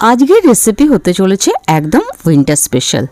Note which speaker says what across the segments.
Speaker 1: আজকের রেসিপি হতে চলেছে একদম উইন্টার স্পেশাল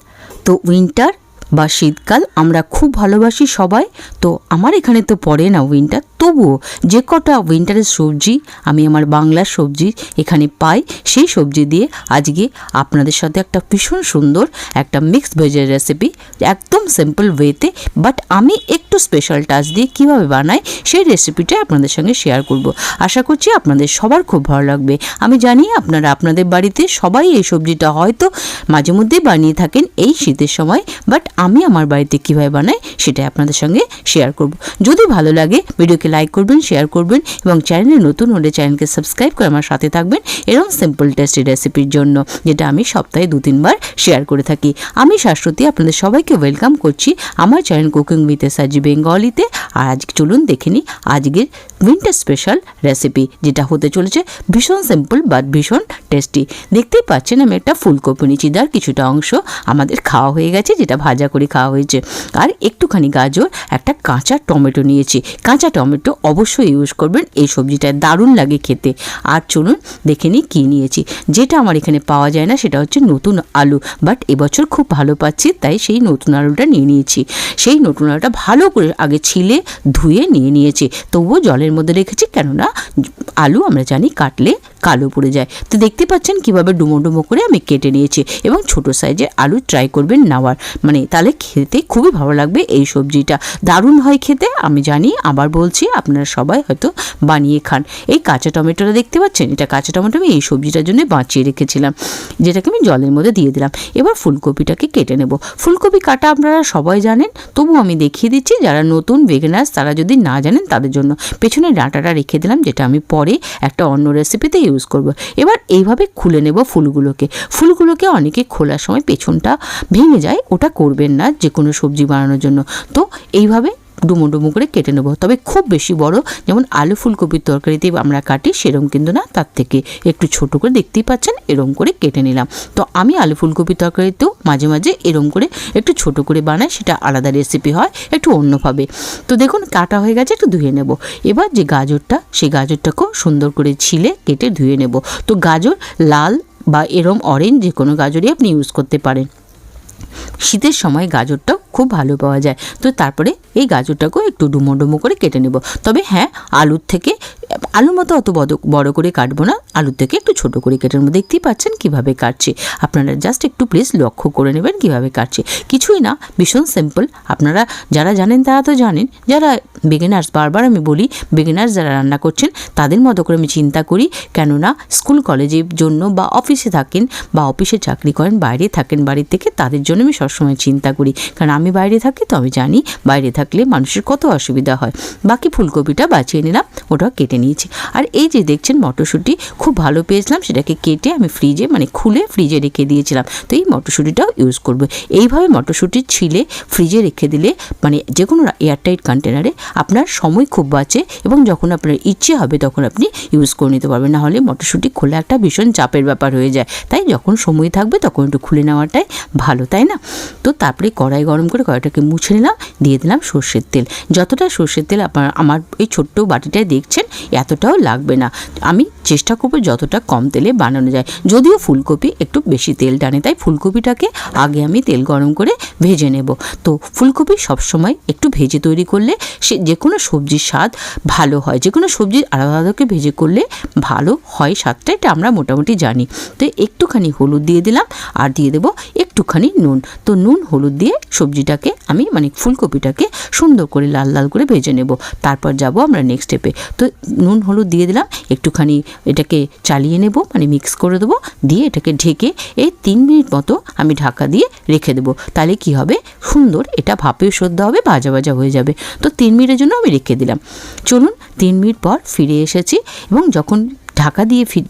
Speaker 1: তো উইন্টার বা শীতকাল আমরা খুব ভালোবাসি সবাই, তো আমার এখানে তো পড়ে না উইন্টার তবুও যে কটা উইন্টারের সবজি আমি আমার বাংলার সবজি এখানে পাই, সেই সবজি দিয়ে আজকে আপনাদের সাথে একটা ভীষণ সুন্দর একটা মিক্সড ভেজের রেসিপি একদম সিম্পল ওয়েতে বাট আমি একটু স্পেশাল টাচ দিয়ে কীভাবে বানাই, সেই রেসিপিটা আপনাদের সঙ্গে শেয়ার করব। আশা করছি আপনাদের সবার খুব ভালো লাগবে। আমি জানি আপনারা আপনাদের বাড়িতে সবাই এই সবজিটা হয়তো মাঝে মধ্যেই বানিয়ে থাকেন এই শীতের সময় বাট আমি আমার বাড়িতে কীভাবে বানাই, সেটাই আপনাদের সঙ্গে শেয়ার করব। যদি ভালো লাগে ভিডিওকে লাইক করবেন শেয়ার করবেন এবং চ্যানেলে নতুন হলে চ্যানেলকে সাবস্ক্রাইব করে আমার সাথে থাকবেন এরকম সিম্পল টেস্টি রেসিপির জন্য, যেটা আমি সপ্তাহে দু তিনবার শেয়ার করে থাকি। আমি শাশ্বতী, আপনাদের সবাইকে ওয়েলকাম করছি আমার চ্যানেল কুকিং উইথ সাজি বেঙ্গলিতে আর আজকে চলুন দেখে নিই আজকের উইন্টার স্পেশাল রেসিপি যেটা হতে চলেছে ভীষণ সিম্পল বাট ভীষণ টেস্টি দেখতেই পাচ্ছেন আমি একটা ফুলকপি নিচি যার কিছুটা অংশ আমাদের খাওয়া হয়ে গেছে, যেটা ভাজা করে খাওয়া হয়েছে। আর একটুখানি গাজর, একটা কাঁচা টমেটো নিয়েছি। কাঁচা টমেটো অবশ্যই ইউজ করবেন। এই সবজিটা দারুণ লাগে খেতে। আর চলুন দেখে নিই কী নিয়েছি। যেটা আমার এখানে পাওয়া যায় না, সেটা হচ্ছে নতুন আলু। বাট এবছর খুব ভালো পাচ্ছি, তাই সেই নতুন আলুটা নিয়ে নিয়েছি। সেই নতুন আলুটা ভালো করে আগে ছিলে, ধুয়ে নিয়ে নিয়েছি। তবুও জলের মধ্যে রেখেছি, কেননা আলু আমরা জানি কাটলে কালো পড়ে যায়। তো দেখতে পাচ্ছেন কীভাবে ডুমো ডুমো করে আমি কেটে নিয়েছি এবং ছোট সাইজের আলু ট্রাই করবেন নেওয়ার। মানে তাহলে খেতে খুবই ভালো লাগবে এই সবজিটা। দারুণ হয় খেতে, আমি জানি, আবার বলছি, আপনারা সবাই হয়তো বানিয়ে খান। এই কাঁচা টমেটোটা দেখতে পাচ্ছেন? এটা কাঁচা টমেটো আমি এই সবজিটার জন্য বাঁচিয়ে রেখেছিলাম, যেটাকে আমি জলের মধ্যে দিয়ে দিলাম। এবার ফুলকপিটাকে কেটে নেব। ফুলকপি কাটা আপনারা সবাই জানেন তবু আমি দেখিয়ে দিচ্ছি, যারা নতুন বেগনার্স তারা যদি না জানেন তাদের জন্য। পেছনে ডাঁটাটা রেখে দিলাম, যেটা আমি পরে একটা অন্য রেসিপিতে ইউজ করব। এবার এইভাবে খুলে নেব ফুলগুলোকে। ফুলগুলোকে অনেকে খোলার সময় পেছনটা ভেঙে যায়, ওটা করবেন না যে কোনো সবজি বানানোর জন্য। তো এইভাবে ডুমো ডুমো করে কেটে নেব। তবে খুব বেশি বড় যেমন আলু ফুলকপির তরকারিতে আমরা কাটি সেরকম কিন্তু না, তার থেকে একটু ছোট করে দেখতেই পাচ্ছেন এরম করে কেটে নিলাম। তো আমি আলু ফুলকপির তরকারিতেও মাঝে মাঝে এরম করে একটু ছোট করে বানাই, সেটা আলাদা রেসিপি হয়, একটু অন্যভাবে। তো দেখুন, কাটা হয়ে গেছে, একটু ধুয়ে নেব। এবার যে গাজরটা, সেই গাজরটাকেও সুন্দর করে ছিলে কেটে ধুয়ে নেব। তো গাজর লাল বা এরম অরেঞ্জ যে কোনো গাজরই আপনি ইউজ করতে পারেন। শীতের সময় গাজরটাও খুব ভালো পাওয়া যায়। তো তারপরে এই গাজরটাকেও একটু ডুমো ডুমো করে কেটে নেব। তবে হ্যাঁ আলুর থেকে, আলুর মতো অত বড় করে কাটবো না। আলুর থেকে একটু ছোট করে কেটে নেব। দেখতেই পাচ্ছেন কীভাবে কাটছে। আপনারা জাস্ট একটু প্লিজ লক্ষ্য করে নেবেন কীভাবে কাটছে। কিছুই না, ভীষণ সিম্পল আপনারা যারা জানেন তারা তো জানেন। যারা বিগিনার্স বারবার আমি বলি বিগিনার্স যারা রান্না করছেন, তাদের মতো করে আমি চিন্তা করি। কেননা স্কুল কলেজের জন্য বা অফিসে থাকেন বা অফিসে চাকরি করেন, বাইরে থাকেন বাড়ির থেকে, তাদের জন্য আমি সবসময় চিন্তা করি। কারণ আমি বাইরে থাকি তো আমি জানি বাইরে থাকলে মানুষের কত অসুবিধা হয়। বাকি ফুলকপিটা বাঁচিয়ে নিলাম ওটাও কেটে নিয়েছি। আর এই যে দেখছেন মটরশুঁটি, খুব ভালো পেয়েছিলাম, সেটাকে কেটে আমি ফ্রিজে মানে খুলে ফ্রিজে রেখে দিয়েছিলাম। তো এই মটরশুঁটিটাও ইউজ করব। এইভাবে মটরশুঁটি ছিলে ফ্রিজে রেখে দিলে মানে যে কোনো এয়ারটাইট কন্টেনারে আপনার সময় খুব বাঁচে এবং যখন আপনার ইচ্ছে হবে তখন আপনি ইউজ করে নিতে পারবেন। না হলে মটরশুঁটি খোলা একটা ভীষণ চাপের ব্যাপার হয়ে যায়। তাই যখন সময় থাকবে তখন একটু খুলে নেওয়াটাই ভালো, তাই না? তো তারপরে কড়াই গরম করে কড়াইটাকে মুছে নিলাম, দিয়ে দিলাম সর্ষের তেল। যতটা সর্ষের তেল আপনার, আমার এই ছোট্ট বাটিটায় দেখছেন, এতটাও লাগবে না। আমি চেষ্টা করব যতটা কম তেলে বানানো যায়। যদিও ফুলকপি একটু বেশি তেল টানে, তাই ফুলকপিটাকে আগে আমি তেল গরম করে ভেজে নেব। তো ফুলকপি সবসময় একটু ভেজে তৈরি করলে সে যে কোনো সবজির স্বাদ ভালো হয়। যে কোনো সবজি আলাদা আলাদাকে ভেজে করলে ভালো হয় স্বাদটা, এটা আমরা মোটামুটি জানি। তো একটুখানি হলুদ দিয়ে দিলাম আর দিয়ে দেবো একটুখানি নুন। তো নুন, হলুদ দিয়ে সবজিটাকে আমি মানে ফুলকপিটাকে সুন্দর করে লাল লাল করে ভেজে নেব। তারপর যাব আমরা নেক্সট স্টেপে তো নুন, হলুদ দিয়ে দিলাম, একটুখানি এটাকে চালিয়ে নেব মানে মিক্স করে দেবো। দিয়ে এটাকে ঢেকে এই তিন মিনিট মতো আমি ঢাকা দিয়ে রেখে দেবো। তাহলে কি হবে? সুন্দর, এটা ভাপেও সদ্য হবে ভাজা ভাজা হয়ে যাবে। তো তিন মিনিটের জন্য আমি রেখে দিলাম। চলুন, তিন মিনিট পর ফিরে এসেছি এবং যখন ঢাকা দিয়ে ফির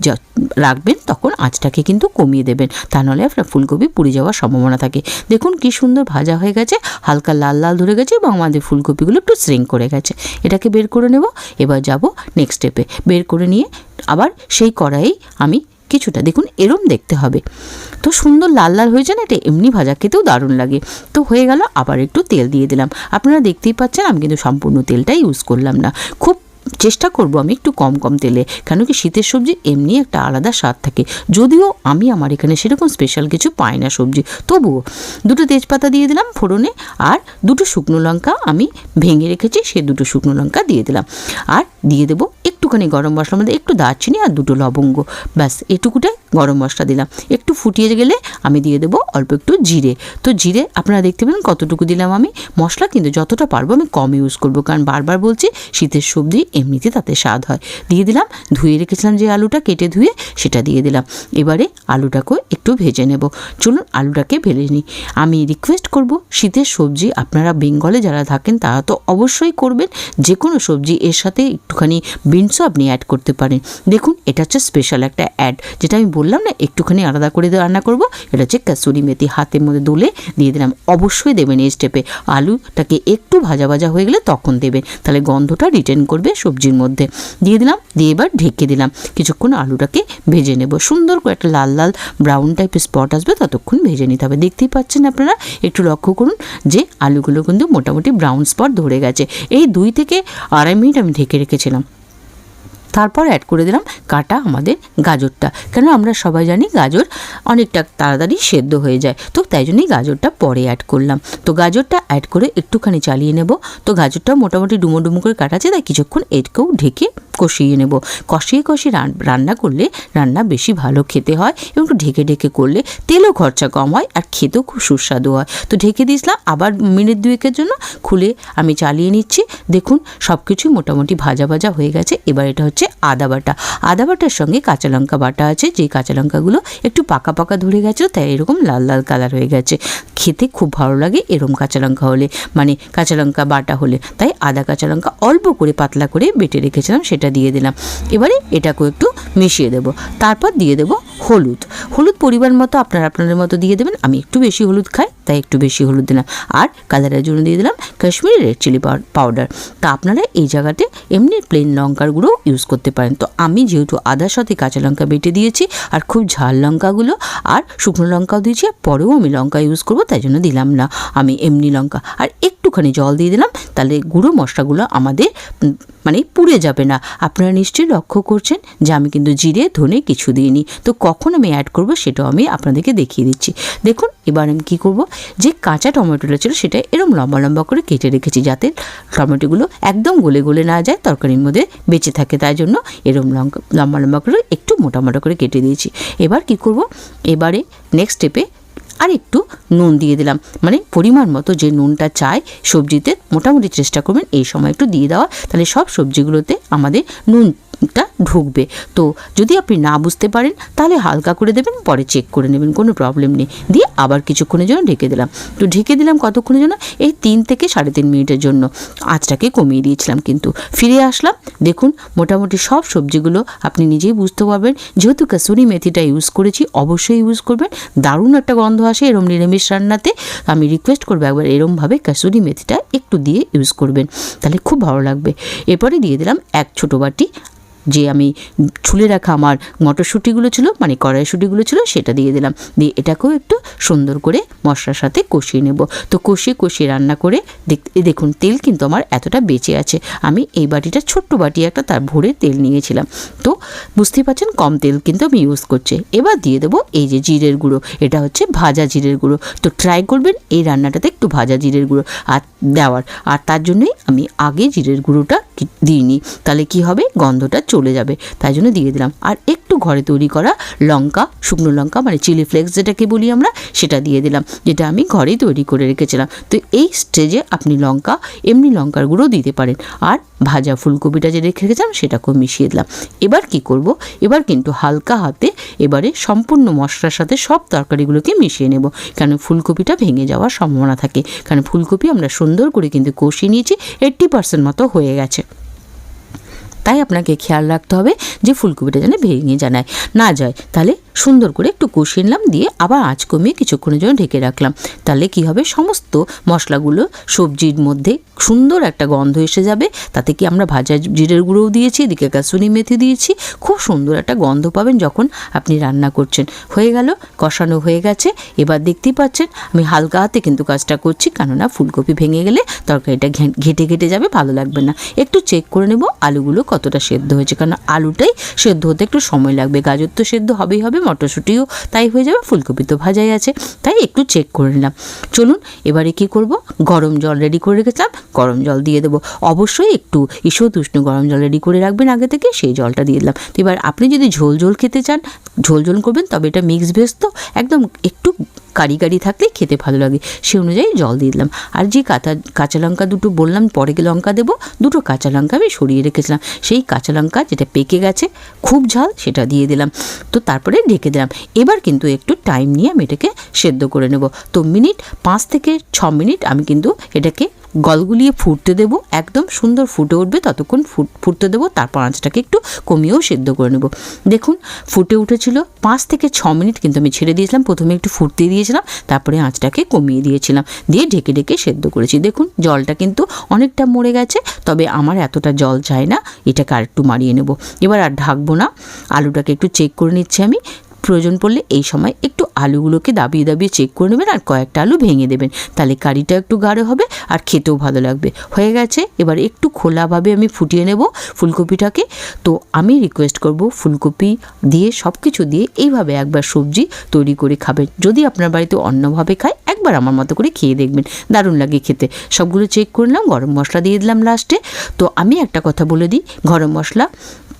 Speaker 1: রাখবেন তখন আঁচটাকে কিন্তু কমিয়ে দেবেন। তা নাহলে আপনার ফুলকপি পুড়ে যাওয়ার সম্ভাবনা থাকে। দেখুন কি সুন্দর ভাজা হয়ে গেছে, হালকা লাল লাল ধরে গেছে এবং আমাদের ফুলকপিগুলো একটু শ্রিঙ্ক করে গেছে। এটাকে বের করে নেব। এবার যাব নেক্সট স্টেপে বের করে নিয়ে আবার সেই কড়াই আমি কিছুটা। দেখুন, এরম দেখতে হবে। তো সুন্দর লাল লাল হয়েছে না, এটা এমনি ভাজা, খেতেও দারুণ লাগে। তো হয়ে গেল, আবার একটু তেল দিয়ে দিলাম। আপনারা দেখতেই পাচ্ছেন, আমি কিন্তু সম্পূর্ণ তেলটাই ইউজ করলাম না। খুব চেষ্টা করব আমি একটু কম কম তেলে। কেন কি শীতের সবজি এমনি একটা আলাদা স্বাদ থাকে। যদিও আমি আমার এখানে সেরকম স্পেশাল কিছু পাই না সবজি। তবুও দুটো তেজপাতা দিয়ে দিলাম ফোড়নে আর দুটো শুকনো লঙ্কা আমি ভেঙে রেখেছি, সে দুটো শুকনো লঙ্কা দিয়ে দিলাম। আর দিয়ে দেবো একটুখানি গরম মশলার মধ্যে একটু দারচিনি আর দুটো লবঙ্গ। ব্যাস, এটুকুটাই গরম মশলা দিলাম। একটু ফুটিয়ে গেলে আমি দিয়ে দেবো অল্প একটু জিরে। তো জিরে আপনারা দেখতে পেলেন কতটুকু দিলাম আমি। মশলা কিন্তু যতটা পারব আমি কম ইউজ করব। কারণ বারবার বলছি, শীতের সবজি এমনিতে তাতে স্বাদ হয়। দিয়ে দিলাম, ধুয়ে রেখেছিলাম যে আলুটা, কেটে ধুয়ে সেটা দিয়ে দিলাম। এবারে আলুটাকেও একটু ভেজে নেব। চলুন আলুটাকে ভেজে নিই। আমি রিকোয়েস্ট করব, শীতের সবজি আপনারা বেঙ্গলে যারা থাকেন তারা তো অবশ্যই করবেন। যে কোনো সবজি, এর সাথে একটুখানি বিনসও আপনি অ্যাড করতে পারেন। দেখুন, এটা হচ্ছে স্পেশাল একটা অ্যাড যেটা আমি বললাম না, একটুখানি আলাদা করে রান্না করব। এটা হচ্ছে কাসুরি মেথি হাতের মধ্যে দোলে দিয়ে দিলাম। অবশ্যই দেবেন এই স্টেপে আলুটাকে একটু ভাজা ভাজা হয়ে গেলে তখন দেবেন। তাহলে গন্ধটা রিটার্ন করবে সবজির মধ্যে। দিয়ে দিলাম, দিয়ে এবার ঢেকে দিলাম। কিছুক্ষণ আলুটাকে ভেজে নেব। সুন্দর করে একটা লাল লাল ব্রাউন টাইপের স্পট আসবে, ততক্ষণ ভেজে নিতে হবে। দেখতেই পাচ্ছেন আপনারা, একটু লক্ষ্য করুন যে আলুগুলো কিন্তু মোটামুটি ব্রাউন স্পট ধরে গেছে। এই দুই থেকে আড়াই মিনিট আমি ঢেকে রেখেছিলাম। তারপর অ্যাড করে দিলাম কাটা আমাদের গাজরটা। কেন আমরা সবাই জানি গাজর অনেকটা তাড়াতাড়ি সেদ্ধ হয়ে যায়। তো তাই জন্যই গাজরটা পরে অ্যাড করলাম। তো গাজরটা অ্যাড করে একটুখানি চালিয়ে নেব। তো গাজরটা মোটামুটি ডুমো ডুমো করে কাটা আছে তাই কিছুক্ষণ এটকেও ঢেকে কষিয়ে নেব। কষিয়ে কষিয়ে রান- রান্না করলে রান্না বেশি ভালো খেতে হয় এবং একটু ঢেকে ঢেকে করলে তেলও খরচা কম হয় আর খেতেও খুব সুস্বাদু হয়। তো ঢেকে দিয়েছিলাম। আবার মিনিট দুয়েকের জন্য খুলে আমি চালিয়ে নিচ্ছি। দেখুন সব কিছুই মোটামুটি ভাজা ভাজা হয়ে গেছে। এবার এটা হচ্ছে আদা বাটা। আদা বাটার সঙ্গে কাঁচা লঙ্কা বাটা আছে, যে কাঁচা লঙ্কাগুলো একটু পাকা পাকা ধরে গেছে, তাই এরকম লাল লাল কালার হয়ে গেছে। খেতে খুব ভালো লাগে এরকম কাঁচা লঙ্কা হলে মানে কাঁচা লঙ্কা বাটা হলে। তাই আদা কাঁচা লঙ্কা অল্প করে পাতলা করে বেটে রেখেছিলাম, সেটা দিয়ে দিলাম। এবারে এটাকেও একটু মিশিয়ে দেবো। তারপর দিয়ে দেবো হলুদ। হলুদ পরিমাণ মতো আপনারা আপনাদের মতো দিয়ে দেবেন। আমি একটু বেশি হলুদ খাই, তাই একটু বেশি হলুদ দিলাম। আর কালারের জন্য দিয়ে দিলাম কাশ্মীরি রেড চিলি পাউডার। তা আপনারা এই জায়গাতে এমনি প্লেন লঙ্কার গুঁড়ো ইউজ করতে পারেন। তো আমি যেহেতু আদার সাথে কাঁচা লঙ্কা বেটে দিয়েছি, আর খুব ঝাল লঙ্কাগুলো, আর শুকনো লঙ্কাও দিয়েছি, আর পরেও আমি লঙ্কা ইউজ করব, তাই জন্য দিলাম না। আমি এমনি লঙ্কা। আর একটুখানি জল দিয়ে দিলাম, তাহলে গুঁড়ো মশলাগুলো আমাদের মানে পুড়ে যাবে না। আপনারা নিশ্চয়ই লক্ষ্য করছেন যে আমি কিন্তু জিরে, ধনে কিছু দিইনি। তো কখন আমি অ্যাড করব সেটাও আমি আপনাদেরকে দেখিয়ে দিচ্ছি। দেখুন, এবার আমি কী করব? যে কাঁচা টমেটোটা ছিল সেটা এরম লম্বা লম্বা করে কেটে রেখেছি যাতে টমেটোগুলো একদম গলে গলে না যায়, তরকারির মধ্যে বেঁচে থাকে। তাই জন্য এরম লম্বা লম্বা করে একটু মোটা মোটা করে কেটে দিয়েছি। এবার কি করব? এবারে নেক্সট স্টেপে আর একটু নুন দিয়ে দিলাম। মানে পরিমাণ মতো যে নুনটা চাই, সবজিতে মোটামুটি চেষ্টা করবেন এই সময় একটু দিয়ে দেওয়া তাহলে সব সবজিগুলোতে আমাদের নুনটা ঢুকবে। তো যদি আপনি না বুঝতে পারেন, তাহলে হালকা করে দেবেন, পরে চেক করে নেবেন, কোনো প্রবলেম নেই। দিয়ে আবার কিছুক্ষণের জন্য ঢেকে দিলাম। তো ঢেকে দিলাম কতক্ষণের জন্য? এই তিন থেকে সাড়ে তিন মিনিটের জন্য। আঁচটাকে কমিয়ে দিয়েছিলাম কিন্তু। ফিরে আসলাম, দেখুন মোটামুটি সব সবজিগুলো আপনি নিজেই বুঝতে পারবেন। যেহেতু কাসুরি মেথিটা ইউজ করেছি, অবশ্যই ইউজ করবেন। দারুণ একটা গন্ধ আসে এরম নিরামিষ রান্নাতে। আমি রিকোয়েস্ট করব একবার এরমভাবে কাসুরি মেথিটা একটু দিয়ে ইউজ করবেন। তাহলে খুব ভালো লাগবে। এরপরে দিয়ে দিলাম এক ছোটো বাটি যে আমি ছুলে রাখা আমার মটরশুঁটিগুলো ছিল মানে কড়াইশুঁটিগুলো ছিল, সেটা দিয়ে দিলাম। দিয়ে এটাকেও একটু সুন্দর করে মশলার সাথে কষিয়ে নেব। তো কষিয়ে কষিয়ে রান্না করে দেখ- দেখুন, তেল কিন্তু আমার এতটা বেঁচে আছে। আমি এই বাটিটা, ছোট্ট বাটি একটা তার ভরে তেল নিয়েছিলাম। তো বুঝতেই পারছেন, কম তেল কিন্তু আমি ইউজ করছি। এবার দিয়ে দেবো এই যে জিরের গুঁড়ো। এটা হচ্ছে ভাজা জিরের গুঁড়ো। তো ট্রাই করবেন এই রান্নাটাতে একটু ভাজা জিরের গুঁড়ো। আর দেওয়ার। আর তার জন্যই আমি আগে জিরের গুঁড়োটা দিইনি। তাহলে কি হবে? গন্ধটা চলে যাবে। তাই জন্য দিয়ে দিলাম। আর একটু ঘরে তৈরি করা লঙ্কা, শুকনো লঙ্কা মানে চিলি ফ্লেক্স যেটাকে বলি আমরা, সেটা দিয়ে দিলাম, যেটা আমি ঘরেই তৈরি করে রেখেছিলাম। তো এই স্টেজে আপনি লঙ্কা, এমনি লঙ্কার গুঁড়ো দিতে পারেন। আর ভাজা ফুলকপিটা যে রেখে রেখেছিলাম, সেটাকেও মিশিয়ে দিলাম। এবার কি করব? এবার কিন্তু হালকা হাতে এবারে সম্পূর্ণ মশলার সাথে সব তরকারিগুলোকে মিশিয়ে নেব। কারণ ফুলকপিটা ভেঙে যাওয়ার সম্ভাবনা থাকে। কারণ ফুলকপি আমরা সুন্দর করে কিন্তু কষিয়ে নিয়েছি এইটটি পার্সেন্ট মতো হয়ে গেছে। তাই আপনাকে খেয়াল রাখতে হবে যে ফুলকপিটা যেন ভেঙে জানায় না যায়। তাহলে সুন্দর করে একটু কষিয়ে নিলাম, দিয়ে আবার আঁচ কমিয়ে কিছুক্ষণের জন্য ঢেকে রাখলাম। তাহলে কি হবে? সমস্ত মশলাগুলো সবজির মধ্যে সুন্দর একটা গন্ধ এসে যাবে। তাতে কি আমরা ভাজা জিরের গুঁড়োও দিয়েছি, এদিকে কাসুরি মেথি দিয়েছি। খুব সুন্দর একটা গন্ধ পাবেন যখন আপনি রান্না করছেন। হয়ে গেল, কষানো হয়ে গেছে। এবার দেখতেই পাচ্ছেন, আমি হালকা হাতে কিন্তু কাজটা করছি, কেননা ফুলকপি ভেঙে গেলে তরকারিটা ঘেটে ঘেটে যাবে, ভালো লাগবে না। একটু চেক করে নেব আলুগুলো কতটা সেদ্ধ হয়েছে কারণ আলুটাই সেদ্ধ হতে একটু সময় লাগবে। গাজর তো সেদ্ধ হবেই হবে মটরশুঁটিও তাই হয়ে যাবে, ফুলকপি তো ভাজাই আছে, তাই একটু চেক করে নিলাম। চলুন, এবারে কি করব? গরম জল রেডি করে রেখেছিলাম, গরম জল দিয়ে দেবো। অবশ্যই একটু ঈশ্বর উষ্ণ গরম জল রেডি করে রাখবেন আগে থেকে, সেই জলটা দিয়ে দিলাম। এবার আপনি যদি ঝোল ঝোল খেতে চান, ঝোল ঝোল করবেন, তবে এটা মিক্স ভেজ তো, একদম একটু কারি কারি থাকলে খেতে ভালো লাগে। সে অনুযায়ী জল দিয়ে দিলাম। আর যে কাঁচা কাঁচা লঙ্কা দুটো বললাম, পরে লঙ্কা দেবো, দুটো কাঁচা লঙ্কা আমি সরিয়ে রেখেছিলাম। সেই কাঁচা লঙ্কা যেটা পেকে গেছে, খুব ঝাল, সেটা দিয়ে দিলাম। তো তারপরে ঢেকে দিলাম। এবার কিন্তু একটু টাইম নিয়ে আমি এটাকে সেদ্ধ করে নেব। তো মিনিট পাঁচ থেকে ছ মিনিট আমি কিন্তু এটাকে গলগুলিয়ে ফুটতে দেবো, একদম সুন্দর ফুটে উঠবে, ততক্ষণ ফুট, ফুটতে দেবো, তারপর আঁচটাকে একটু কমিয়েও সেদ্ধ করে নেব। দেখুন, ফুটে উঠেছিল পাঁচ থেকে ছ মিনিট কিন্তু আমি ছেড়ে দিয়েছিলাম, প্রথমে একটু ফুটতে দিয়েছিলাম, তারপরে আঁচটাকে কমিয়ে দিয়েছিলাম, দিয়ে ঢেকে ঢেকে সেদ্ধ করেছি। দেখুন, জলটা কিন্তু অনেকটা মরে গেছে, তবে আমার এতটা জল চাই না, এটাকে আর একটু মারিয়ে নেব। এবার আর ঢাকবো না, আলুটাকে একটু চেক করে নিচ্ছি আমি প্রয়োজন পড়লে এই সময় একটু আলুগুলোকে দাবিয়ে দাবিয়ে চেক করে নেবেন আর কয়েকটা আলু ভেঙে দেবেন। তাহলে কারিটা একটু গাঢ় হবে আর খেতেও ভালো লাগবে। হয়ে গেছে, এবার একটু খোলাভাবে আমি ফুটিয়ে নেব ফুলকপিটাকে। তো আমি রিকোয়েস্ট করব ফুলকপি দিয়ে সব কিছু দিয়ে এইভাবে একবার সবজি তৈরি করে খাবেন। যদি আপনার বাড়িতে অন্যভাবে খায়, একবার আমার মতো করে খেয়ে দেখবেন। দারুণ লাগে খেতে। সবগুলো চেক করলাম গরম মশলা দিয়ে দিলাম লাস্টে তো আমি একটা কথা বলে দিই, গরম মশলা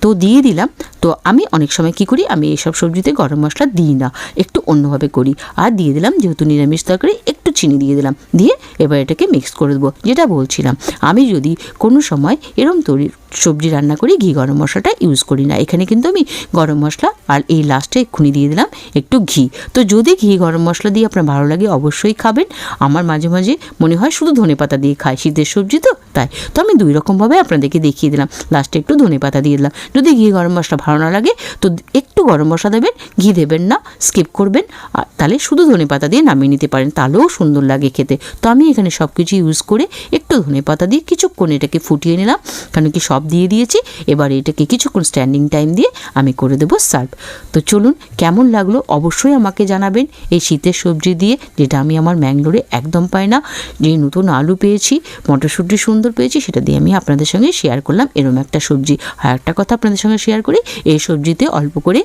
Speaker 1: তো দিয়ে দিলাম। তো আমি অনেক সময় কি করি, আমি এইসব সবজিতে গরম মশলা দিই না, একটু অন্যভাবে করি। আর দিয়ে দিলাম যেহেতু নিরামিষ তরকারি, একটু চিনি দিয়ে দিলাম। দিয়ে এবার এটাকে মিক্স করে দেবো, যেটা বলছিলাম। আমি যদি কোনো সময় এরম তৈরি সবজি রান্না করি, ঘি, গরম মশলাটা ইউজ করি না। এখানে কিন্তু আমি গরম মশলা আর এই লাস্টে এক্ষুনি দিয়ে দিলাম একটু ঘি। তো যদি ঘি, গরম মশলা দিয়ে আপনার ভালো লাগে অবশ্যই খাবেন। আমার মাঝে মাঝে মনে হয় শুধু ধনে পাতা দিয়ে খাই শীতের সবজি তো, তাই। তো আমি দুই রকমভাবে আপনাদেরকে দেখিয়ে দিলাম। লাস্টে একটু ধনে পাতা দিয়ে দিলাম। যদি ঘি, গরম মশলা ভালো না লাগে, তো একটু গরম মশলা দেবেন, ঘি দেবেন না স্কিপ করবেন। আর তাহলে শুধু ধনে পাতা দিয়ে নামিয়ে নিতে পারেন, তাহলেও সুন্দর লাগে খেতে। তো আমি এখানে সব কিছু ইউজ করে একটু ধনে পাতা দিয়ে কিছুক্ষণ এটাকে ফুটিয়ে নিলাম। কারণ কি সব দিয়ে দিয়েছি। এবার এটাকে কিছুক্ষণ স্ট্যান্ডিং টাইম দিয়ে আমি করে দেবো সার্ভ তো চলুন, কেমন লাগল অবশ্যই আমাকে জানাবেন। এই শীতের সবজি দিয়ে, যেটা আমি আমার ম্যাঙ্গলোরে একদম পাই না, যে নতুন আলু পেয়েছি, মটরশুঁটি সুন্দর পেয়েছি, সেটা দিয়ে আমি আপনাদের সঙ্গে শেয়ার করলাম। এরম একটা সবজি। আর একটা কথা আপনাদের সঙ্গে শেয়ার করি, এই সবজিতে অল্প করে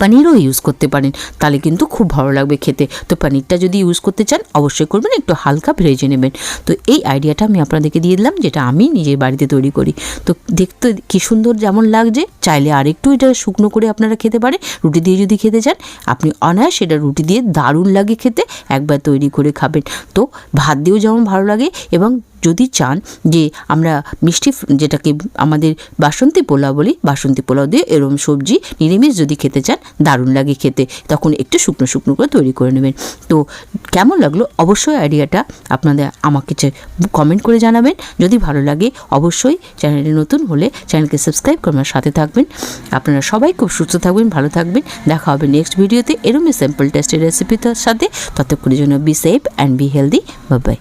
Speaker 1: পনিরও ইউজ করতে পারেন। তাহলে কিন্তু খুব ভালো লাগবে খেতে। তো পনিরটা যদি ইউজ করতে চান, অবশ্যই করবেন, একটু হালকা ভেজে নেবেন। তো এই আইডিয়াটা আমি আপনাদেরকে দিয়ে দিলাম, যেটা আমি নিজের বাড়িতে তৈরি করি। তো দেখতে কি সুন্দর যেমন লাগছে, চাইলে আরেকটু এটা শুকনো করে আপনারা খেতে পারে। রুটি দিয়ে যদি খেতে চান, আপনি অনায়াস এটা রুটি দিয়ে দারুণ লাগে খেতে, একবার তৈরি করে খাবেন। তো ভাত দিয়েও যেমন ভালো লাগে এবং যদি চান যে আমরা মিষ্টি যেটাকে আমাদের বাসন্তী পোলাও বলি, বাসন্তী পোলাও দিয়ে এরম সবজি, নিরামিষ যদি খেতে চান, দারুণ লাগে খেতে। তখন একটু শুকনো শুকনো করে তৈরি করে নেবেন। তো কেমন লাগল অবশ্যই আইডিয়াটা আপনাদের আমাকে কমেন্ট করে জানাবেন। যদি ভালো লাগে অবশ্যই চ্যানেলে নতুন হলে চ্যানেলকে সাবস্ক্রাইব করে আমার সাথে থাকবেন। আপনারা সবাই খুব সুস্থ থাকবেন, ভালো থাকবেন। দেখা হবে নেক্সট ভিডিওতে এরমই সিম্পল টেস্টের রেসিপিটার সাথে। ততক্ষণের জন্য be safe and be healthy bye